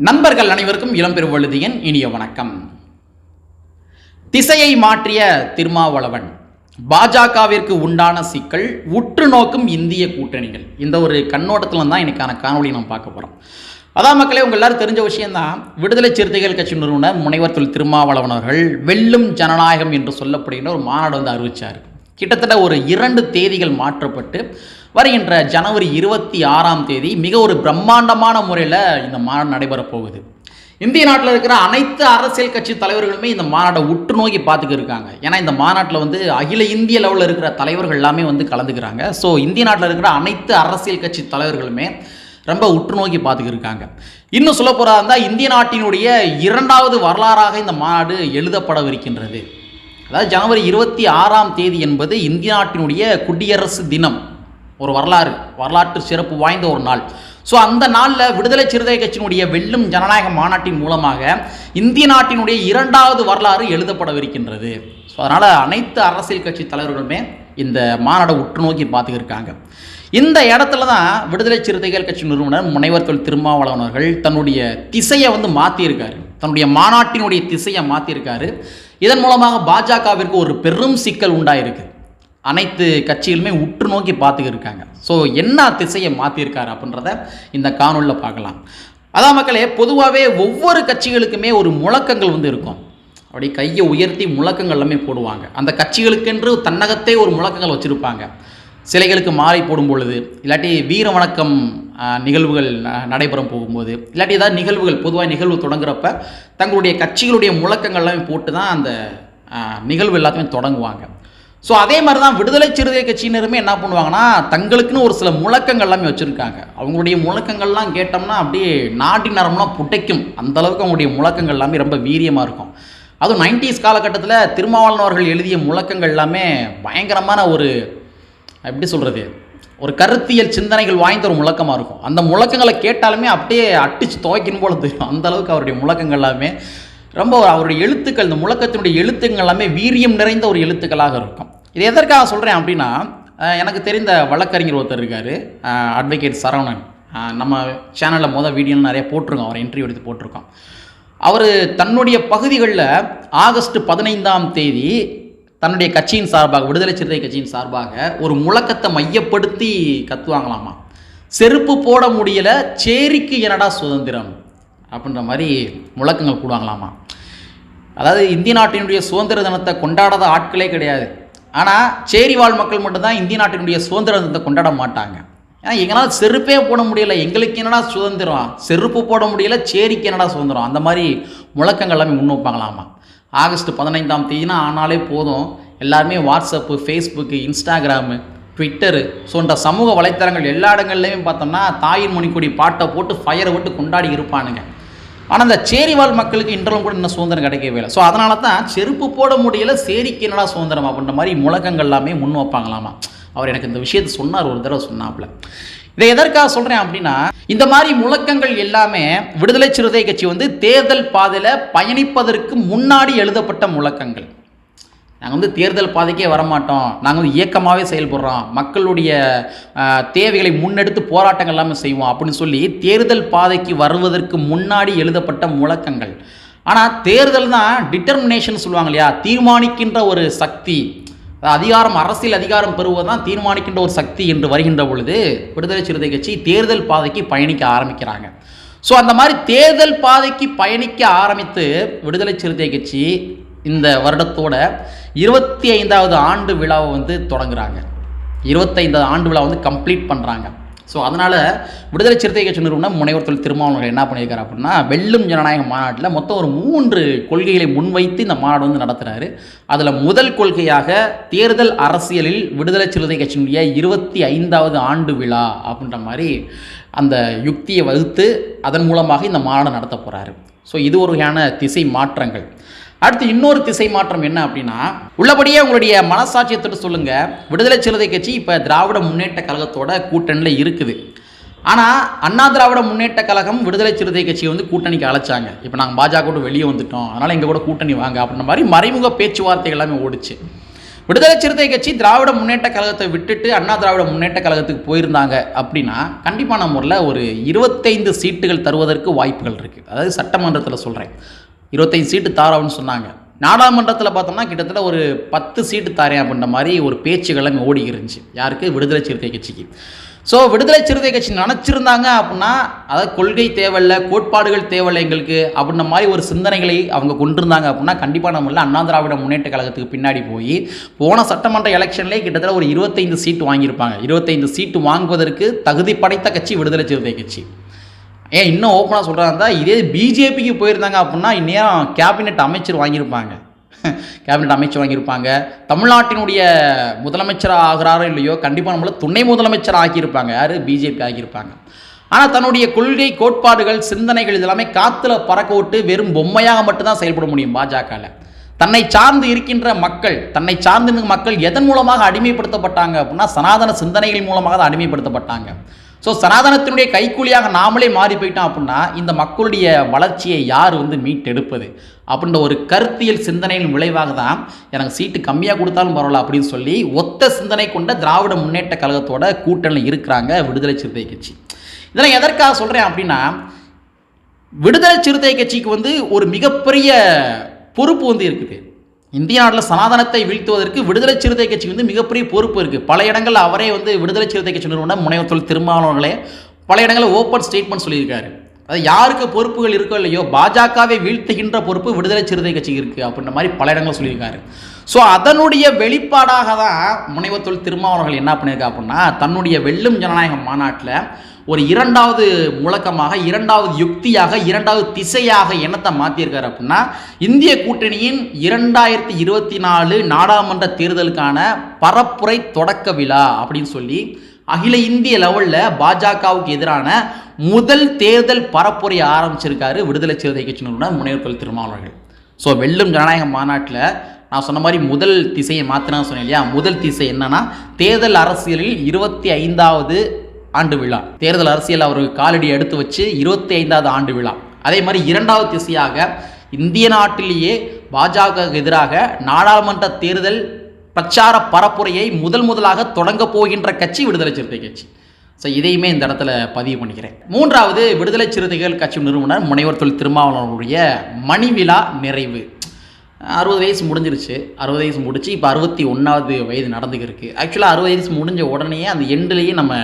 நண்பர்கள் அனைவருக்கும் இளம்பெருவழுதியன் இனிய வணக்கம். திசையை மாற்றிய திருமாவளவன் பாஜகவிற்கு உண்டான சிக்கல் உற்று நோக்கும் இந்திய கூட்டணிகள். இந்த ஒரு கண்ணோட்டத்தில் தான் எனக்கான காணொலி நம்ம பார்க்க போகிறோம் அதான் மக்களே உங்கள் எல்லாரும் தெரிஞ்ச விஷயம்தான். விடுதலை சிறுத்தைகள் கட்சி நிறுவனர் முனைவர் தொல் திருமாவளவன் அவர்கள் வெல்லும் ஜனநாயகம் என்று சொல்லப்படுகின்ற ஒரு மாநாடு வந்து அறிவிச்சார். கிட்டத்தட்ட ஒரு இரண்டு தேதிகள் மாற்றப்பட்டு வருகின்ற ஜனவரி இருபத்தி ஆறாம் தேதி மிக ஒரு பிரம்மாண்டமான முறையில் இந்த மாநாடு நடைபெறப் போகுது. இந்திய நாட்டில் இருக்கிற அனைத்து அரசியல் கட்சி தலைவர்களுமே இந்த மாநாட்டை உற்று நோக்கி பார்த்துக்க இருக்காங்க. ஏன்னா இந்த மாநாட்டில் வந்து அகில இந்திய லெவலில் இருக்கிற தலைவர்கள் எல்லாமே வந்து கலந்துக்கிறாங்க. ஸோ இந்திய நாட்டில் இருக்கிற அனைத்து அரசியல் கட்சி தலைவர்களுமே ரொம்ப உற்று நோக்கி பார்த்துக்க இருக்காங்க. இன்னும் சொல்ல போகிறதா இருந்தால் இந்திய நாட்டினுடைய இரண்டாவது வரலாறாக இந்த மாநாடு எழுதப்படவிருக்கின்றது. அதாவது ஜனவரி இருபத்தி ஆறாம் தேதி என்பது இந்திய நாட்டினுடைய குடியரசு தினம். ஒரு வரலாறு வரலாற்று சிறப்பு வாய்ந்த ஒரு நாள். ஸோ அந்த நாளில் விடுதலை சிறுத்தை கட்சியினுடைய வெல்லும் ஜனநாயக மாநாட்டின் மூலமாக இந்திய நாட்டினுடைய இரண்டாவது வரலாறு எழுதப்படவிருக்கின்றது. ஸோ அதனால் அனைத்து அரசியல் கட்சி தலைவர்களுமே இந்த மாநாடை உற்று நோக்கி பார்த்துக்கிருக்காங்க. இந்த இடத்துல தான் விடுதலை சிறுத்தைகள் கட்சி நிறுவனர் முனைவர் தொல் திருமாவளவன் அவர்கள் தன்னுடைய திசையை வந்து மாற்றியிருக்காரு தன்னுடைய மாநாட்டினுடைய திசையை மாற்றியிருக்காரு இதன் மூலமாக பாஜகவிற்கு ஒரு பெரும் சிக்கல் உண்டாயிருக்கு. அனைத்து கட்சிகளுமே உற்று நோக்கி பார்த்துக்கிருக்காங்க ஸோ என்ன திசையை மாற்றிருக்காரு அப்படின்றத இந்த காணொலியில் பார்க்கலாம். அதான் மக்களே பொதுவாகவே ஒவ்வொரு கட்சிகளுக்குமே ஒரு முழக்கங்கள் வந்து இருக்கும். அப்படி கையை உயர்த்தி முழக்கங்கள் எல்லாமே போடுவாங்க. அந்த கட்சிகளுக்கென்று தன்னகத்தே ஒரு முழக்கங்கள் வச்சுருப்பாங்க. சிலைகளுக்கு மாலை போடும் பொழுது இல்லாட்டி வீர வணக்கம் நிகழ்வுகள் ந- நடைபெறும் போகும்போது. இல்லாட்டி ஏதாவது நிகழ்வுகள் பொதுவாக நிகழ்வு தொடங்குறப்ப தங்களுடைய கட்சிகளுடைய முழக்கங்கள் எல்லாமே போட்டு தான் அந்த நிகழ்வு எல்லாத்தையுமே தொடங்குவாங்க. ஸோ அதே மாதிரி தான் விடுதலை சிறுத்தை கட்சியினருமே என்ன பண்ணுவாங்கன்னா தங்களுக்குன்னு ஒரு சில முழக்கங்கள் எல்லாமே வச்சுருக்காங்க. அவங்களுடைய முழக்கங்கள்லாம் கேட்டோம்னா அப்படியே நாட்டி நரம்லாம் புடைக்கும். அந்தளவுக்கு அவங்களுடைய முழக்கங்கள் எல்லாமே ரொம்ப வீரியமாக இருக்கும். அதுவும் நைன்டிஸ் காலகட்டத்தில் திருமாவளவன் அவர்கள் எழுதிய முழக்கங்கள் எல்லாமே பயங்கரமான ஒரு எப்படி சொல்கிறது ஒரு கருத்தியல் சிந்தனைகள் வாய்ந்த ஒரு முழக்கமாக இருக்கும். அந்த முழக்கங்களை கேட்டாலுமே அப்படியே அடிச்சு துவைக்கணும் போல தெரியும் அந்த அளவுக்கு அவருடைய முழக்கங்கள் எல்லாமே ரொம்ப அவருடைய எழுத்துக்கள் இந்த முழக்கத்தினுடைய எழுத்துக்கள் எல்லாமே வீரியம் நிறைந்த ஒரு எழுத்துக்களாக இருக்கும். இது எதற்காக சொல்கிறேன் அப்படின்னா எனக்கு தெரிந்த வழக்கறிஞர் ஒருத்தர் இருக்கார் அட்வொகேட் சரவணன். நம்ம சேனலில் மொதல் வீடியோன்னு நிறைய போட்டிருக்கோம் அவர் இன்டர்வியூ எடுத்து போட்டிருக்கோம். அவர் தன்னுடைய பகுதிகளில் ஆகஸ்ட் பதினைந்தாம் தேதி தன்னுடைய கட்சியின் சார்பாக விடுதலை சிறுத்தை கட்சியின் சார்பாக ஒரு முழக்கத்தை மையப்படுத்தி கத்துவாங்களாமா? செருப்பு போட முடியல சேரிக்கு என்னடா சுதந்திரம்? அப்படின்ற மாதிரி முழக்கங்கள் கூடுவாங்களாமா? அதாவது இந்திய நாட்டினுடைய சுதந்திர தினத்தை கொண்டாடாத ஆட்களே கிடையாது. ஆனால் சேரி வாழ் மக்கள் மட்டும்தான் இந்திய நாட்டினுடைய சுதந்திர தினத்தை கொண்டாட மாட்டாங்க. ஏன்னா எங்களால் செருப்பே போட முடியல எங்களுக்கு என்னடா சுதந்திரம்? செருப்பு போட முடியல சேரிக்கு என்னடா சுதந்திரம்? அந்த மாதிரி முழக்கங்கள் எல்லாமே முன்வைப்பாங்களாமா? ஆகஸ்ட் பதினைந்தாம் தேதினா ஆனாலே போதும். எல்லாருமே வாட்ஸ்அப்பு ஃபேஸ்புக்கு இன்ஸ்டாகிராமு ட்விட்டரு போன்ற சமூக வலைத்தளங்கள் எல்லா இடங்கள்லையும் பார்த்தோம்னா தாயின் மணிக்கொடி பாட்டை போட்டு ஃபயரை விட்டு கொண்டாடி இருப்பானுங்க. ஆனால் இந்த சேரிவாழ் மக்களுக்கு இன்றளவும் கூட இன்னும் சுதந்திரம் கிடைக்கவே இல்லை. ஸோ அதனால தான் செருப்பு போட முடியல சேரிக்கு என்னடா சுதந்திரம் அப்படின்ற மாதிரி முழக்கங்கள் எல்லாமே முன் வைப்பாங்களாமா. அவர் எனக்கு இந்த விஷயத்தை சொன்னார் ஒரு தடவை சொன்னாப்புல. இதை எதற்காக சொல்கிறேன் அப்படின்னா இந்த மாதிரி முழக்கங்கள் எல்லாமே விடுதலை சிறுத்தை கட்சி வந்து தேர்தல் பாதையில் பயணிப்பதற்கு முன்னாடி எழுதப்பட்ட முழக்கங்கள். நாங்கள் வந்து தேர்தல் பாதைக்கே வரமாட்டோம். நாங்கள் வந்து இயக்கமாகவே செயல்படுறோம். மக்களுடைய தேவைகளை முன்னெடுத்து போராட்டங்கள் எல்லாமே செய்வோம் அப்படின்னு சொல்லி தேர்தல் பாதைக்கு வருவதற்கு முன்னாடி எழுதப்பட்ட முழக்கங்கள். ஆனால் தேர்தல் தான் டிட்டர்மினேஷன் சொல்லுவாங்க இல்லையா? தீர்மானிக்கின்ற ஒரு சக்தி. அதிகாரம் அரசியல் அதிகாரம் பெறுவது தான் தீர்மானிக்கின்ற ஒரு சக்தி என்று வருகின்ற பொழுது விடுதலை சிறுத்தை கட்சி தேர்தல் பாதைக்கு பயணிக்க ஆரம்பிக்கிறாங்க. ஸோ அந்த மாதிரி தேர்தல் பாதைக்கு பயணிக்க ஆரம்பித்து விடுதலை சிறுத்தை கட்சி இந்த வருடத்தோட இருபத்தி ஐந்தாவது ஆண்டு விழாவை வந்து தொடங்குறாங்க. இருபத்தைந்தாவது ஆண்டு விழா வந்து கம்ப்ளீட் பண்ணுறாங்க ஸோ அதனால் விடுதலை சிறுத்தை கட்சி நிறுவனம் முனைவர் தொழில் திருமாவளவர்கள் என்ன பண்ணியிருக்காரு அப்படின்னா வெள்ளும் ஜனநாயக மாநாட்டில் மொத்தம் ஒரு மூன்று கொள்கைகளை முன்வைத்து இந்த மாநாடு வந்து நடத்துகிறாரு அதில் முதல் கொள்கையாக தேர்தல் அரசியலில் விடுதலை சிறுத்தை கட்சியினுடைய இருபத்தி ஐந்தாவது ஆண்டு விழா அப்படின்ற மாதிரி அந்த யுக்தியை வகுத்து அதன் மூலமாக இந்த மாநாடு நடத்த போகிறாரு ஸோ இது ஒரு வகையான திசை மாற்றங்கள். அடுத்து இன்னொரு திசை மாற்றம் என்ன அப்படின்னா உள்ளபடியே உங்களுடைய மனசாட்சியத்தோடு சொல்லுங்க. விடுதலை சிறுத்தை கட்சி இப்போ திராவிட முன்னேற்ற கழகத்தோட கூட்டணியில் இருக்குது. ஆனால் அண்ணா திராவிட முன்னேற்ற கழகம் விடுதலை சிறுத்தை கட்சியை வந்து கூட்டணிக்கு அழைச்சாங்க. இப்போ நாங்கள் பாஜக கூட வெளியே வந்துட்டோம். அதனால் எங்கள் கூட கூட்டணி வாங்க அப்படின்ற மாதிரி மறைமுக பேச்சுவார்த்தை எல்லாமே ஓடுச்சு. விடுதலை சிறுத்தை கட்சி திராவிட முன்னேற்ற கழகத்தை விட்டுட்டு அண்ணா திராவிட முன்னேற்ற கழகத்துக்கு போயிருந்தாங்க அப்படின்னா கண்டிப்பான முறையில் ஒரு இருபத்தைந்து சீட்டுகள் தருவதற்கு வாய்ப்புகள் இருக்குது அதாவது சட்டமன்றத்தில் சொல்கிறேன் இருபத்தஞ்சு சீட்டு தாரோன்னு சொன்னாங்க. நாடாளுமன்றத்தில் பார்த்தோம்னா கிட்டத்தட்ட ஒரு பத்து சீட்டு தாரேன் அப்படின்ற மாதிரி ஒரு பேச்சுகள் அங்கே ஓடி இருந்துச்சு. யாருக்கு? விடுதலை சிறுத்தை கட்சிக்கு. ஸோ விடுதலை சிறுத்தை கட்சி நினச்சிருந்தாங்க அப்படின்னா அதாவது கொள்கை தேவையில்லை கோட்பாடுகள் தேவையில்லை எங்களுக்கு அப்படின்ற மாதிரி ஒரு சிந்தனைகளை அவங்க கொண்டிருந்தாங்க அப்படின்னா கண்டிப்பாக நம்மள அண்ணா திராவிட முன்னேற்ற கழகத்துக்கு பின்னாடி போய் போன சட்டமன்ற எலெக்ஷன்லேயே கிட்டத்தட்ட ஒரு இருபத்தைந்து சீட்டு வாங்கியிருப்பாங்க. இருபத்தைந்து சீட்டு வாங்குவதற்கு தகுதி படைத்த கட்சி விடுதலை சிறுத்தை கட்சி. ஏன் இன்னும் ஓப்பனாக சொல்கிறாங்க இதே பிஜேபிக்கு போயிருந்தாங்க அப்படின்னா இந்நேரம் கேபினெட் அமைச்சர் வாங்கியிருப்பாங்க. கேபினெட் அமைச்சர் வாங்கியிருப்பாங்க. தமிழ்நாட்டினுடைய முதலமைச்சராக ஆகிறாரோ இல்லையோ கண்டிப்பாக நம்மள துணை முதலமைச்சர் ஆக்கியிருப்பாங்க. யார்? பிஜேபி ஆக்கியிருப்பாங்க. ஆனால் தன்னுடைய கொள்கை கோட்பாடுகள் சிந்தனைகள் இதெல்லாமே காற்றுல பறக்க விட்டு வெறும் பொம்மையாக மட்டும்தான் செயல்பட முடியும் பாஜகவில் தன்னை சார்ந்து இருக்கின்ற மக்கள் தன்னை சார்ந்து மக்கள் எதன் மூலமாக அடிமைப்படுத்தப்பட்டாங்க அப்படின்னா சனாதன சிந்தனைகள் மூலமாக தான் அடிமைப்படுத்தப்பட்டாங்க. ஸோ சனாதனத்தினுடைய கைக்கூலியாக நாமளே மாறி போயிட்டோம் அப்படின்னா இந்த மக்களுடைய வளர்ச்சியை யார் வந்து மீட்டெடுப்பது? அப்படின்ற ஒரு கருத்தியல் சிந்தனையின் விளைவாக தான் எனக்கு சீட்டு கம்மியாக கொடுத்தாலும் பரவாயில்ல அப்படின்னு சொல்லி ஒத்த சிந்தனை கொண்ட திராவிட முன்னேற்ற கழகத்தோட கூட்டணியில் இருக்கிறாங்க விடுதலை சிறுத்தை கட்சி. இதெல்லாம் எதற்காக சொல்கிறேன் அப்படின்னா விடுதலை சிறுத்தை கட்சிக்கு வந்து ஒரு மிகப்பெரிய பொறுப்பு வந்து இருக்குது. இந்திய நாட்டில் சனாதனத்தை வீழ்த்துவதற்கு விடுதலை சிறுத்தை கட்சி வந்து மிகப்பெரிய பொறுப்பு இருக்குது பல இடங்களில் அவரே வந்து விடுதலை சிறுத்தை கட்சி நிறுவனம் முனைவர் தொழில் திருமாவளவர்களே பல இடங்களில் ஓப்பன் ஸ்டேட்மெண்ட் சொல்லியிருக்காரு. அது யாருக்கு பொறுப்புகள் இருக்கோ இல்லையோ பாஜகவை வீழ்த்துகின்ற பொறுப்பு விடுதலை சிறுத்தை கட்சிக்கு இருக்குது அப்படின்ற மாதிரி பல இடங்கள் சொல்லியிருக்காரு. ஸோ அதனுடைய வெளிப்பாடாக தான் முனைவத்தொழில் திருமாவளவர்கள் என்ன பண்ணியிருக்கா அப்படின்னா தன்னுடைய வெல்லும் ஜனநாயக மாநாட்டில் ஒரு இரண்டாவது முழக்கமாக இரண்டாவது யுக்தியாக இரண்டாவது திசையாக என்னத்தை மாற்றியிருக்காரு அப்படின்னா இந்திய கூட்டணியின் இரண்டாயிரத்தி இருபத்தி நாலு நாடாளுமன்ற தேர்தலுக்கான பரப்புரை தொடக்க விழா அப்படின்னு சொல்லி அகில இந்திய லெவலில் பாஜகவுக்கு எதிரான முதல் தேர்தல் பரப்புரை ஆரம்பிச்சிருக்காரு விடுதலை சிறுத்தை கட்சி முனைவர் முனைவர் திருமாவளவர்கள் ஸோ வெள்ளும் ஜனநாயக மாநாட்டில் நான் சொன்ன மாதிரி முதல் திசையை மாற்றினா சொன்னேன் இல்லையா? முதல் திசை என்னன்னா தேர்தல் அரசியலில் இருபத்தி ஐந்தாவது ஆண்டு விழா. தேர்தல் அரசியல் அவர் காலடி எடுத்து வச்சு இருபத்தி ஐந்தாவது ஆண்டு விழா. அதே மாதிரி இரண்டாவது திசையாக இந்திய நாட்டிலேயே பாஜக எதிராக நாடாளுமன்ற தேர்தல் பிரச்சார பரப்புரையை முதல் முதலாக தொடங்க போகின்ற கட்சி விடுதலை சிறுத்தை கட்சி. ஸோ இதையுமே இந்த இடத்துல பதிவு பண்ணிக்கிறேன். மூன்றாவது விடுதலை சிறுத்தைகள் கட்சி நிறுவனர் முனைவர் தொழில் திருமாவளவனுடைய மணி விழா நிறைவு. அறுபது வயசு முடிஞ்சிருச்சு. அறுபது வயசு முடிச்சு இப்போ அறுபத்தி ஒன்றாவது வயது நடந்துக்கிருக்கு ஆக்சுவலாக அறுபது வயசு முடிஞ்ச உடனேயே அந்த எண்ட்லேயே நம்ம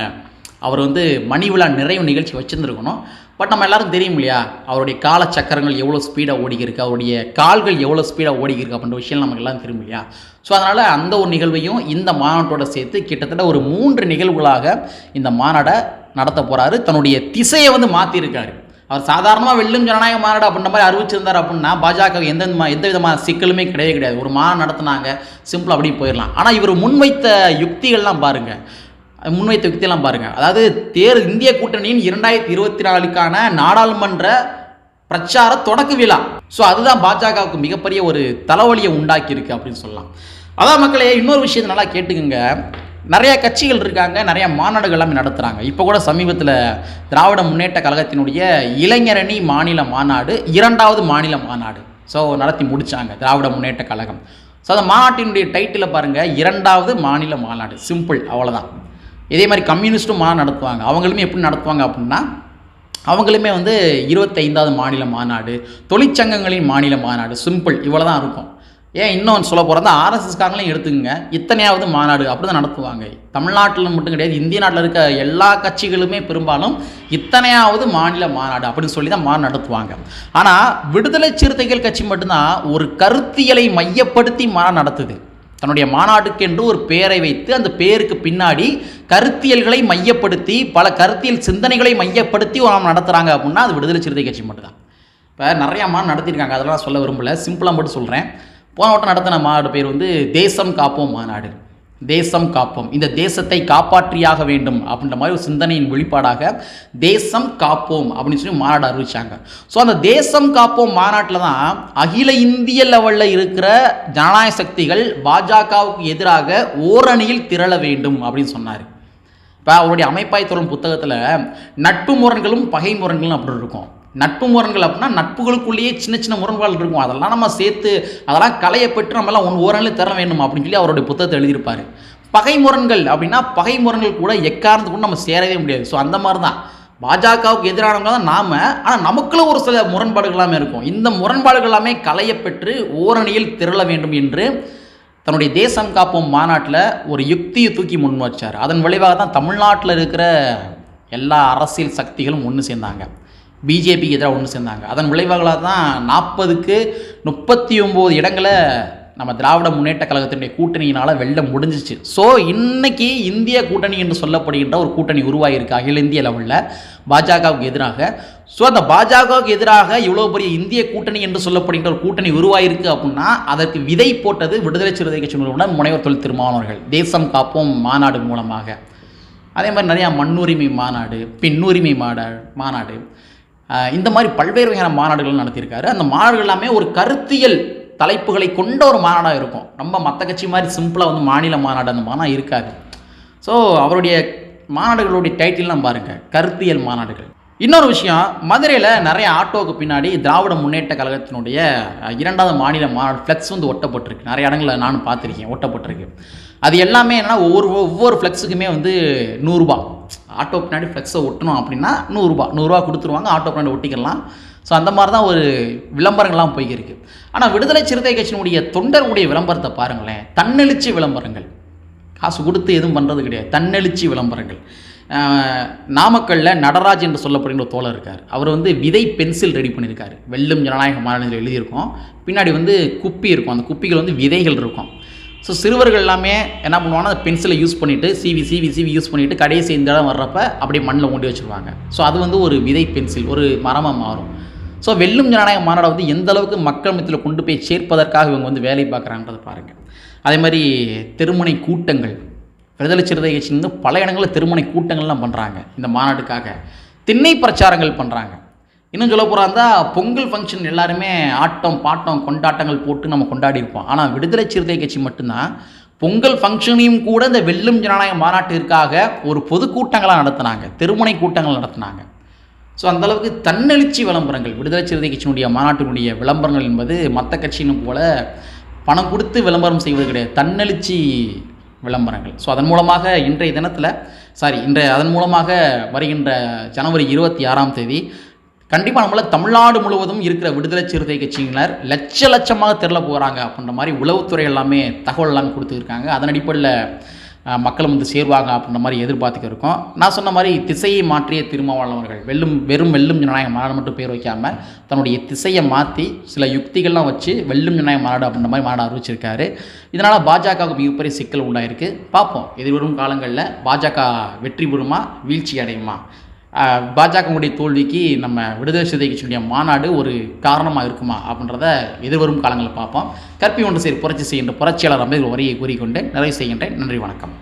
அவர் வந்து மணி விழா நிறைவு நிகழ்ச்சி வச்சுருந்துருக்கணும். பட் நம்ம எல்லாரும் தெரியும் இல்லையா? அவருடைய கால சக்கரங்கள் எவ்வளோ ஸ்பீடாக ஓடிக்கிருக்கு அவருடைய கால்கள் எவ்வளோ ஸ்பீடாக ஓடிக்கிருக்கு அப்படின்ற விஷயம் நமக்கு எல்லாம் தெரியும் இல்லையா? ஸோ அதனால் அந்த ஒரு நிகழ்வையும் இந்த மாநாட்டோட சேர்த்து கிட்டத்தட்ட ஒரு மூன்று நிகழ்வுகளாக இந்த மாநாடை நடத்த போகிறாரு தன்னுடைய திசையை வந்து மாற்றிருக்காரு அவர் சாதாரணமாக வெல்லும் ஜனநாயக மாநாடு அப்படின்ற மாதிரி அறிவிச்சிருந்தார் அப்படின்னா பாஜக எந்த எந்த விதமான சிக்கலுமே கிடையவே கிடையாது. ஒரு மாநாடு நடத்துனாங்க சிம்பிள் அப்படி போயிடலாம். ஆனால் இவர் முன்வைத்த யுக்திகள்லாம் பாருங்கள் முன்வைத்த யுக்தியெல்லாம் பாருங்கள் அதாவது தேர் இந்திய கூட்டணியின் இரண்டாயிரத்தி இருபத்தி நாலுக்கான நாடாளுமன்ற பிரச்சார தொடக்க விழா. ஸோ அதுதான் பாஜகவுக்கு மிகப்பெரிய ஒரு தலைவலியை உண்டாக்கியிருக்கு அப்படின்னு சொல்லலாம். அதான் மக்களே இன்னொரு விஷயத்தை நல்லா கேட்டுக்குங்க. நிறைய கட்சிகள் இருக்காங்க நிறைய மாநாடுகள் எல்லாமே நடத்துகிறாங்க இப்போ கூட சமீபத்தில் திராவிட முன்னேற்ற கழகத்தினுடைய இளைஞரணி மாநில மாநாடு இரண்டாவது மாநில மாநாடு. ஸோ நடத்தி முடித்தாங்க திராவிட முன்னேற்ற கழகம். ஸோ அந்த மாநாட்டினுடைய டைட்டில் பாருங்கள் இரண்டாவது மாநில மாநாடு. சிம்பிள் அவ்வளோதான் இதே மாதிரி கம்யூனிஸ்ட்டும் மாநாடு நடத்துவாங்க. அவங்களுமே எப்படி நடத்துவாங்க அப்படின்னா அவங்களுமே வந்து இருபத்தைந்தாவது மாநில மாநாடு தொழிற்சங்கங்களின் மாநில மாநாடு சிம்பிள் இவ்வளோ தான் இருக்கும். ஏன் இன்னும் சொல்ல போகிறதா ஆர்எஸ்எஸ்காரங்களையும் எடுத்துக்கங்க. இத்தனையாவது மாநாடு அப்படி தான் நடத்துவாங்க. தமிழ்நாட்டில் மட்டும் கிடையாது இந்திய நாட்டில் இருக்க எல்லா கட்சிகளுமே பெரும்பாலும் இத்தனையாவது மாநில மாநாடு அப்படின்னு சொல்லி தான் மாநாடு நடத்துவாங்க. ஆனால் விடுதலை சிறுத்தைகள் கட்சி மட்டும்தான் ஒரு கருத்தியலை மையப்படுத்தி மாநாடு நடத்துது. தன்னுடைய மாநாட்டுக்கென்று ஒரு பெயரை வைத்து அந்த பெயருக்கு பின்னாடி கருத்தியல்களை மையப்படுத்தி பல கருத்தியல் சிந்தனைகளை மையப்படுத்தி நாம் நடத்துகிறாங்க அப்படின்னா அது விடுதலை சிறுத்தை கட்சி மட்டும்தான். இப்போ நிறையா மாநாடு நடத்தியிருக்காங்க. அதெல்லாம் சொல்ல விரும்பல. சிம்பிளாக மட்டும் சொல்கிறேன் போன வட்டம் நடத்தின மாநாடு பேர் வந்து தேசம் காப்போம் மாநாடு. தேசம் காப்போம். இந்த தேசத்தை காப்பாற்றியாக வேண்டும் அப்படின்ற மாதிரி ஒரு சிந்தனையின் வெளிப்பாடாக தேசம் காப்போம் அப்படின்னு சொல்லி மாநாடு அறிவிச்சாங்க. ஸோ அந்த தேசம் காப்போம் மாநாட்டில் தான் அகில இந்திய லெவலில் இருக்கிற ஜனநாயக சக்திகள் பாஜகவுக்கு எதிராக ஓரணியில் திரள வேண்டும் அப்படின்னு சொன்னார். இப்போ அவருடைய அமைப்பாய் தொடரும் புத்தகத்தில் நட்பு முரண்களும் பகை முரண்களும் அப்படி இருக்கும். நட்பு முரண்கள் அப்படின்னா நட்புகளுக்குள்ளேயே சின்ன சின்ன முரண்பாடு இருக்கும். அதெல்லாம் நம்ம சேர்த்து அதெல்லாம் கலையை பெற்று நம்மளாம் ஒன் ஓரணில் தர வேணும் அப்படின்னு சொல்லி அவருடைய புத்தகத்தை எழுதியிருப்பார். பகை முரண்கள் அப்படின்னா பகை முரண்கள் கூட எக்காரணத்து கூட நம்ம சேரவே முடியாது. ஸோ அந்த மாதிரி தான் பாஜகவுக்கு எதிரானவங்க தான் நாம். ஆனால் நமக்குள்ள ஒரு சில முரண்பாடுகள் எல்லாமே இருக்கும். இந்த முரண்பாடுகள் எல்லாமே கலையை பெற்று ஓரணியில் திரள வேண்டும் என்று தன்னுடைய தேசம் காப்போம் மாநாட்டில் ஒரு யுக்தியை தூக்கி முன் வச்சார். அதன் விளைவாக தான் தமிழ்நாட்டில் இருக்கிற எல்லா அரசியல் சக்திகளும் ஒன்று சேர்ந்தாங்க. பிஜேபிக்கு எதிராக ஒன்று சேர்ந்தாங்க. அதன் விளைவாக தான் நாற்பதுக்கு முப்பத்தி ஒம்பது இடங்களை நம்ம திராவிட முன்னேற்ற கழகத்தினுடைய கூட்டணியினால் வெல்ல முடிஞ்சிச்சு. ஸோ இன்றைக்கி இந்திய கூட்டணி என்று சொல்லப்படுகின்ற ஒரு கூட்டணி உருவாகியிருக்கு அகில இந்திய லெவலில் பாஜகவுக்கு எதிராக. ஸோ அந்த பாஜகவுக்கு எதிராக இவ்வளோ பெரிய இந்திய கூட்டணி என்று சொல்லப்படுகின்ற ஒரு கூட்டணி உருவாயிருக்கு அப்படின்னா அதற்கு விதை போட்டது விடுதலை சிறுத்தை கட்சி நிறுவனர் முனைவர் தொழில் திருமாவளவர்கள். தேசம் காப்போம் மாநாடு மூலமாக. அதே மாதிரி நிறையா மண்ணுரிமை மாநாடு பெண்ணுரிமை மாநாடு மாநாடு. இந்த மாதிரி பல்வேறு வகையான மாநாடுகள் நடத்தியிருக்காரு. அந்த மாநாடுகள் எல்லாமே ஒரு கருத்தியல் தலைப்புகளை கொண்ட ஒரு மாநாடாக இருக்கும். ரொம்ப மற்ற கட்சி மாதிரி சிம்பிளாக வந்து மாநில மாநாடு அந்த மாநாடு இருக்காது. ஸோ அவருடைய மாநாடுகளுடைய டைட்டில்லாம் பாருங்கள் கருத்தியல் மாநாடுகள். இன்னொரு விஷயம் மதுரையில் நிறைய ஆட்டோவுக்கு பின்னாடி திராவிட முன்னேற்ற கழகத்தினுடைய இரண்டாவது மாநில மாநாடு ஃப்ளெக்ஸ் வந்து ஒட்டப்பட்டிருக்கு. நிறைய இடங்களில் நானும் பார்த்துருக்கேன் ஒட்டப்பட்டிருக்கு. அது எல்லாமே என்னன்னா ஒவ்வொரு ஒவ்வொரு ஃப்ளெக்ஸுக்குமே வந்து நூறுரூபா ஆட்டோ பின்னாடி ஃப்ளெக்ஸை ஒட்டணும் அப்படின்னா நூறுரூபா நூறுரூவா கொடுத்துருவாங்க ஆட்டோ பின்னாடி ஒட்டிக்கலாம். ஸோ அந்த மாதிரி தான் ஒரு விளம்பரங்கள்லாம் போய்க்கிருக்கு. ஆனால் விடுதலை சிறுத்தை கட்சியினுடைய தொண்டர்களுடைய விளம்பரத்தை பாருங்களேன். தன்னெழுச்சி விளம்பரங்கள். காசு கொடுத்து எதுவும் பண்ணுறது கிடையாது. தன்னெழுச்சி விளம்பரங்கள். நாமக்கல்லில் நடராஜ் என்று சொல்லப்படுகிற ஒரு தோழர் இருக்கார். அவர் வந்து விதை பென்சில் ரெடி பண்ணியிருக்காரு. வெள்ளும் ஜனநாயக மாநிலத்தில் எழுதியிருக்கோம். பின்னாடி வந்து குப்பி இருக்கும். அந்த குப்பிகள் வந்து விதைகள் இருக்கும். ஸோ சிறுவர்கள் எல்லாமே என்ன பண்ணுவாங்கன்னா அந்த பென்சிலை யூஸ் பண்ணிவிட்டு சிவி சிவி சிவி யூஸ் பண்ணிவிட்டு கடைசி இந்த இடம் வர்றப்ப அப்படியே மண்ணில் ஊண்டி வச்சுருவாங்க. ஸோ அது வந்து ஒரு விதை பென்சில் ஒரு மரமாக மாறும். ஸோ வெல்லும் ஜனநாயக மாநாடை வந்து எந்த அளவுக்கு மக்கள் மத்தியில் கொண்டு போய் சேர்ப்பதற்காக இவங்க வந்து வேலை பார்க்குறாங்கன்றதை பாருங்கள் அதே மாதிரி திருமணை கூட்டங்கள் விடுதலை சிறுத்தை கட்சி பல இடங்களில் திருமண கூட்டங்கள்லாம் பண்ணுறாங்க இந்த மாநாட்டுக்காக. திண்ணை பிரச்சாரங்கள் பண்ணுறாங்க இன்னும் சொல்ல போகிறாந்தா பொங்கல் ஃபங்க்ஷன் எல்லாருமே ஆட்டம் பாட்டம் கொண்டாட்டங்கள் போட்டு நம்ம கொண்டாடி இருப்போம். ஆனால் விடுதலை சிறுத்தை கட்சி மட்டும்தான். பொங்கல் ஃபங்க்ஷனையும் கூட இந்த வெல்லும் ஜனநாயக மாநாட்டிற்காக ஒரு பொதுக்கூட்டங்களாக நடத்தினாங்க. திருமண கூட்டங்கள் நடத்தினாங்க. ஸோ அந்தளவுக்கு தன்னெழுச்சி விளம்பரங்கள். விடுதலை சிறுத்தை கட்சியினுடைய மாநாட்டினுடைய விளம்பரங்கள் என்பது மற்ற கட்சியினும் போல பணம் கொடுத்து விளம்பரம் செய்வது கிடையாது. தன்னெழுச்சி விளம்பரங்கள். ஸோ அதன் மூலமாக இன்றைய தினத்தில் சாரி இன்றைய அதன் மூலமாக வருகின்ற ஜனவரி இருபத்தி ஆறாம் தேதி கண்டிப்பாக நம்மள தமிழ்நாடு முழுவதும் இருக்கிற விடுதலை சிறுத்தை கட்சியினர் லட்ச லட்சமாக திரள போகிறாங்க அப்படின்ற மாதிரி உளவுத்துறை எல்லாமே தகவல் எல்லாம் கொடுத்துருக்காங்க. அதன் அடிப்படையில் மக்களும் வந்து சேருவாங்க அப்படின்ற மாதிரி எதிர்பார்த்துக்க இருக்கோம். நான் சொன்ன மாதிரி திசையை மாற்றிய திருமாவளவர்கள் வெல்லும் வெறும் வெல்லும் ஜனநாயக மாநாடு மட்டும் பேர் வைக்காமல் தன்னுடைய திசையை மாற்றி சில யுக்திகள்லாம் வச்சு வெல்லும் ஜனநாயக மாநாடு அப்படின்ற மாதிரி மாநாடு அறிவிச்சிருக்காரு. இதனால் பாஜகவுக்கு மிகப்பெரிய சிக்கல் உண்டாயிருக்கு. பார்ப்போம் எதிர்வரும் காலங்களில் பாஜக வெற்றி பெறுமா வீழ்ச்சி அடையுமா? பாஜகவுடைய தோல்விக்கு நம்ம விடுதலை சிறுத்தை மாநாடு ஒரு காரணமாக இருக்குமா அப்படின்றத எதிர்வரும் காலங்களில் பார்ப்போம். கற்பி ஒன்று சேர் புரட்சி செய்கின்ற புரட்சியாளர் அம்பேத்கர் வரியை கூறிக்கொண்டு நிறைவு செய்கின்றேன். நன்றி வணக்கம்.